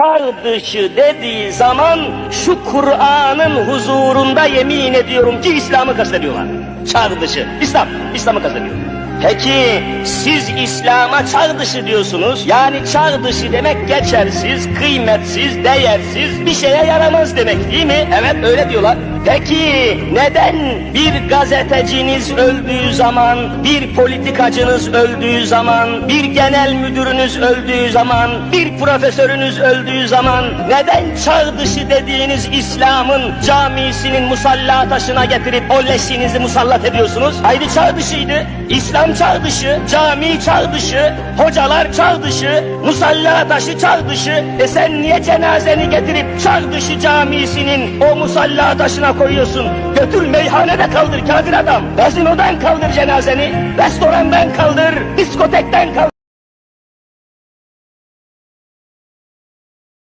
çağ dışı dediği zaman şu Kur'an'ın huzurunda yemin ediyorum ki İslam'ı kastediyorlar. Çağ dışı. İslam. İslam'ı kastediyor. Peki siz İslam'a çağ dışı diyorsunuz. Yani çağ dışı demek geçersiz, kıymetsiz, değersiz, bir şeye yaramaz demek değil mi? Evet öyle diyorlar. Peki neden bir gazeteciniz öldüğü zaman, bir politikacınız öldüğü zaman, bir genel müdürünüz öldüğü zaman, bir profesörünüz öldüğü zaman neden çağ dışı dediğiniz İslam'ın camisinin musalla taşına getirip o leşinizi musallat ediyorsunuz? Haydi çağ dışıydı. İslam çağ dışı, cami çağ dışı, hocalar çağ dışı, musalla taşı çağ dışı. E sen niye cenazeni getirip çağ dışı camisinin o musalla taşına koyuyorsun? Götür meyhanede kaldır kafir adam. Gazinodan kaldır cenazeni, restorandan kaldır, diskotekten kaldır.